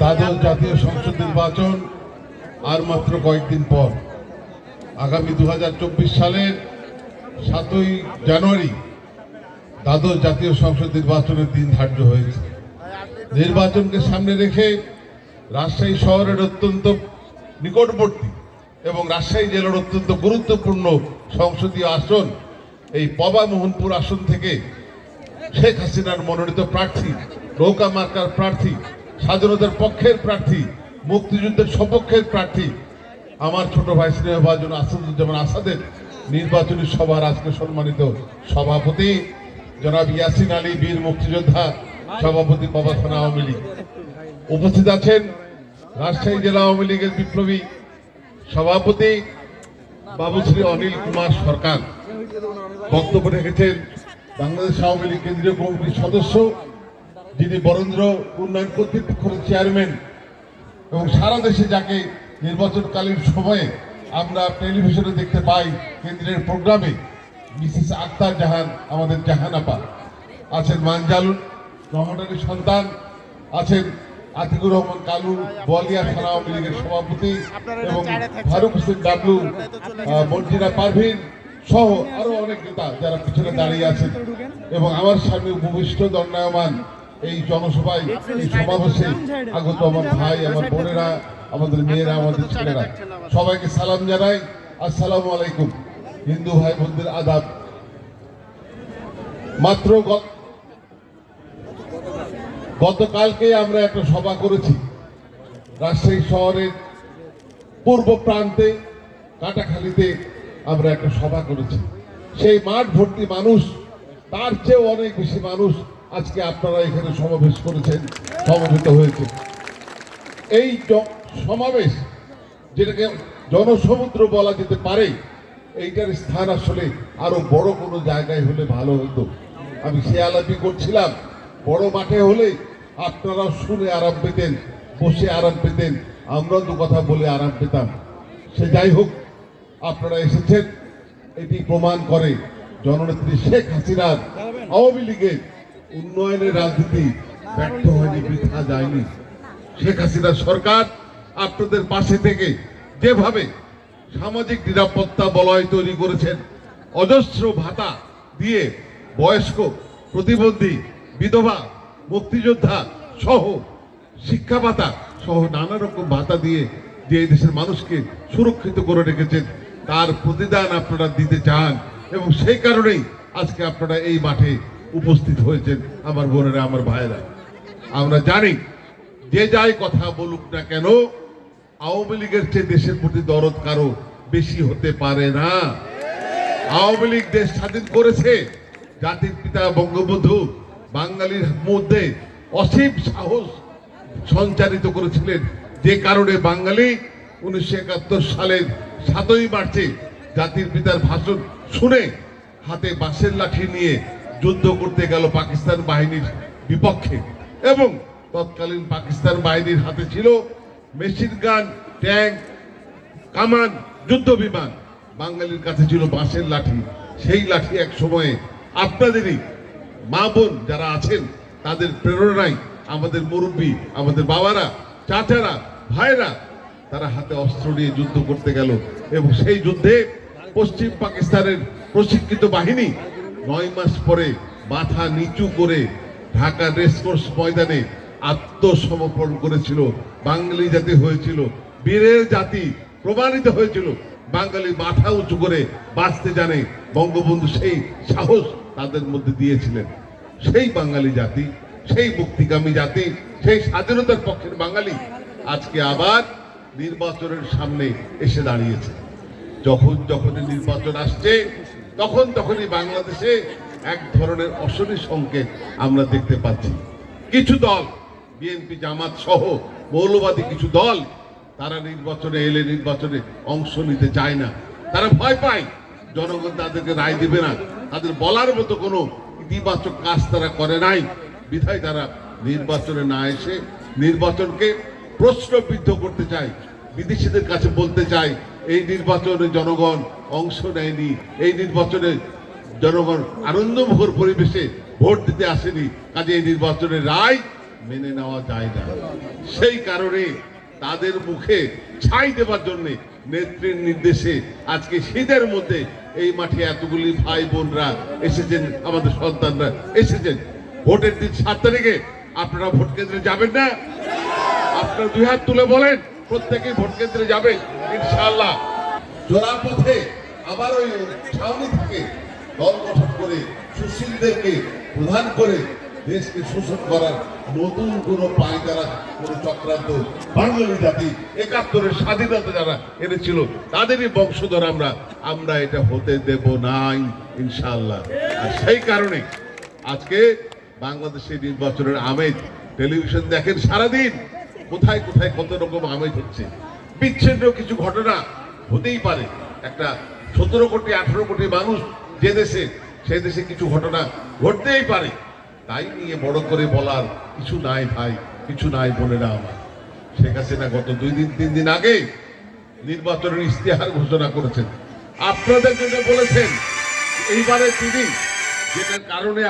দ্বাদশ জাতীয় সংসদ নির্বাচন আর মাত্র কয়েকদিন পর। আগামী দু হাজার চব্বিশ সালের সাতই জানুয়ারি দ্বাদশ জাতীয় সংসদ নির্বাচনের দিন ধার্য হয়েছে। নির্বাচনকে সামনে রেখে রাজশাহী শহরের অত্যন্ত নিকটবর্তী এবং রাজশাহী জেলার অত্যন্ত গুরুত্বপূর্ণ সংসদীয় আসন, এই পবা মোহনপুর আসন থেকে শেখ হাসিনার মনোনীত প্রার্থী, নৌকা মার্কার প্রার্থী স্বাধীনতার পক্ষের প্রার্থী, মুক্তিযুদ্ধের সপক্ষের প্রার্থী, আমার ছোট ভাই স্নেহ স্নেহভাজন আসাদুজ্জামান আসাদের নির্বাচনী সভার আজকে সম্মানিত সভাপতি, জনাব ইয়াসিন আলী, বীর মুক্তিযোদ্ধা, সভাপতি বাবা থানা আওয়ামী লীগ। উপস্থিত আছেন রাজশাহী জেলা আওয়ামী লীগের বিপ্লবী সভাপতি বাবুশ্রী অনিল কুমার সরকার। বক্তব্য রেখেছেন বাংলাদেশ আওয়ামী লীগ কেন্দ্রীয় কমিটির সদস্য যিনি বরেন্দ্র উন্নয়ন কর্তৃপক্ষের চেয়ারম্যান এবং সারা দেশে যাকে নির্বাচনকালীন সময়ে আমরা টেলিভিশনে দেখতে পাই কেন্দ্রের প্রোগ্রামে মিসেস আক্তার জাহান আমাদের জাহানাপা আছেন মানজালুন রহমানের সন্তান আছেন আতিকুর রহমান কালু বলিয়া থানা আওয়ামী লীগের সভাপতি এবং ফারুক হোসেন ডাবলু মর্জিনা পারভিন সহ আরও অনেক নেতা যারা পিছনে দাঁড়িয়ে আছেন। এবং আমার সামনে উপবিষ্ট দণ্ডায়মান এই জনসভায় এই সমাবেশে আগত আমার ভাই আমার বোনেরা আমাদের মেয়েরা আমাদের ছেলেরা। সবাইকে সালাম জানাই। আসসালামু আলাইকুম। হিন্দু ভাই বোনদের আদাব। মাত্র গতকালকে আমরা একটা সভা করেছি। রাজশাহী শহরের পূর্ব প্রান্তে কাটাখালীতে আমরা একটা সভা করেছি। সেই মাঠ ভর্তি মানুষ তার চেয়েও অনেক বেশি মানুষ আজকে আপনারা এখানে সমাবেশ করেছেন, সমবেত হয়েছে এই সমাবেশ যেটাকে জনসমুদ্র বলা যেতে পারে, এইটার স্থান আসলে আরও বড় কোনো জায়গায় হলে ভালো হতো। আমি সে আলাপি করছিলাম, বড় মাঠে হলে আপনারা শুনে আরাম পেতেন, বসে আরাম পেতেন, আমরা দু কথা বলে আরাম পেতাম। সে যাই হোক, আপনারা এসেছেন, এটি প্রমাণ করে জননেত্রী শেখ হাসিনার আওয়ামী লীগের উন্নয়নের রাজনীতি ব্যর্থ হয়নি, বৃথা যায়নি। শেখ হাসিনা সরকার আপনাদের পাশে থেকে যেভাবে সামাজিক নিরাপত্তা বলয় তৈরি করেছেন, অজস্র ভাতা দিয়ে বয়স্ক, প্রতিবন্ধী, বিধবা, মুক্তিযোদ্ধা সহ শিক্ষা ভাতা সহ নানা রকম ভাতা দিয়ে যে দেশের মানুষকে সুরক্ষিত করে রেখেছেন, তার প্রতিদান আপনারা দিতে চান এবং সেই কারণেই আজকে আপনারা এই মাঠে উপস্থিত হয়েছেন আমার বোনেরা, আমার ভাইয়েরা। আমরা জানি, যে যাই কথা বলুক না কেন, আওয়ামী লীগের চেয়ে দেশের প্রতি দরদ কারও বেশি হতে পারে না। আওয়ামী লীগ দেশ স্বাধীন করেছে, জাতির পিতা বঙ্গবন্ধু, বাঙালির মধ্যে অসীম সাহস সঞ্চারিত করেছিলেন। যে কারণে বাঙালি উনিশশো একাত্তর সালের সাতই মার্চে জাতির পিতার ভাষণ শুনে হাতে বাঁশের লাঠি নিয়ে যুদ্ধ করতে গেল পাকিস্তান বাহিনীর বিপক্ষে। এবং তৎকালীন পাকিস্তান বাহিনীর হাতে ছিল মেশিন গান, ট্যাঙ্ক, কামান, যুদ্ধ বিমান। বাঙালির কাছে ছিল বাঁশের লাঠি। সেই লাঠি এক সময়ে আপনাদেরই মা বোন যারা আছেন, তাদের প্রেরণায় আমাদের মুরব্বী, আমাদের বাবারা, চাচারা, ভাইরা, তারা হাতে অস্ত্র নিয়ে যুদ্ধ করতে গেল। এবং সেই যুদ্ধে পশ্চিম পাকিস্তানের প্রশিক্ষিত বাহিনী নয় মাস পরে মাথা নিচু করে ঢাকা রেসকোর্স ময়দানে আত্মসমর্পণ করেছিল, বাঙালি জাতি হয়েছিল, বীরের জাতি প্রমাণিত হয়েছিল। বাঙালি মাথা উঁচু করে বাঁচতে জানে বঙ্গবন্ধু সেই সাহস তাদের মধ্যে দিয়েছিলেন। সেই বাঙালি জাতি, সেই মুক্তিকামী জাতি, সেই স্বাধীনতার পক্ষের বাঙালি আজকে আবার নির্বাচনের সামনে এসে দাঁড়িয়েছে। যখন যখন নির্বাচন আসছে তখন তখনই বাংলাদেশে এক ধরনের অশনি সংকেত আমরা দেখতে পাচ্ছি। কিছু দল, বিএনপি, জামাত সহ মৌলবাদী কিছু দল, তারা নির্বাচনে এলে নির্বাচনে অংশ নিতে চায় না। তারা ভয় পায়, জনগণ তাদেরকে রায় দিবে না। তাদের বলার মতো কোনো ইতিবাচক কাজ তারা করে নাই। বিধায় তারা নির্বাচনে না এসে নির্বাচনকে প্রশ্নবিদ্ধ করতে চায়। বিদেশিদের কাছে বলতে চায়, এই নির্বাচনে জনগণ অংশ নেয়নি। এই নির্বাচনে জনগণ আনন্দমুখর পরিবেশে ভোট দিতে আসেনি। কাজে এই নির্বাচনের রায় মেনে নেওয়া যায় না। সেই কারণে তাদের মুখে ছাই দেবার জন্য নেত্রীর নির্দেশে আজকে শীতের মধ্যে এই মাঠে এতগুলি ভাই বোনরা এসেছেন, আমাদের সন্তানরা এসেছেন। ভোটের দিন সাত তারিখে আপনারা ভোট কেন্দ্রে যাবেন না? আপনারা দুই হাত তুলে বলেন, প্রত্যেকেই ভোট কেন্দ্রে যাবেন ইনশাল্লাহ জোড়া পথে আবার ওই ছাউনি থেকে দল গঠন করে সুশীলদেরকে প্রধান করে দেশকে শোষণ করার নতুন কোনো পায়তারা কোনো চক্রান্ত বাঙালি জাতি, একাত্তরের স্বাধীনতা যারা এনেছিল, তাদেরই বংশধর আমরা আমরা এটা হতে দেব নাই ইনশাল্লাহ আর সেই কারণে আজকে বাংলাদেশের নির্বাচনের আমেজ, টেলিভিশন দেখেন সারাদিন, কোথায় কোথায় কত রকম আমেজ হচ্ছে। বিচ্ছিন্ন কিছু ঘটনা হতেই পারে। একটা সতেরো কোটি, আঠেরো কোটি মানুষ যে দেশে, সে দেশে কিছু ঘটনা ঘটতেই পারে। তাই নিয়ে বড় করে বলার কিছু নাই ভাই, কিছু নাই বোনেরা আমার। শেখ হাসিনা গত দুই দিন, তিন দিন আগে নির্বাচনের ইশতেহার ঘোষণা করেছেন। আপনাদের জন্য বলেছেন এইবারে তিনি যেটার কারণে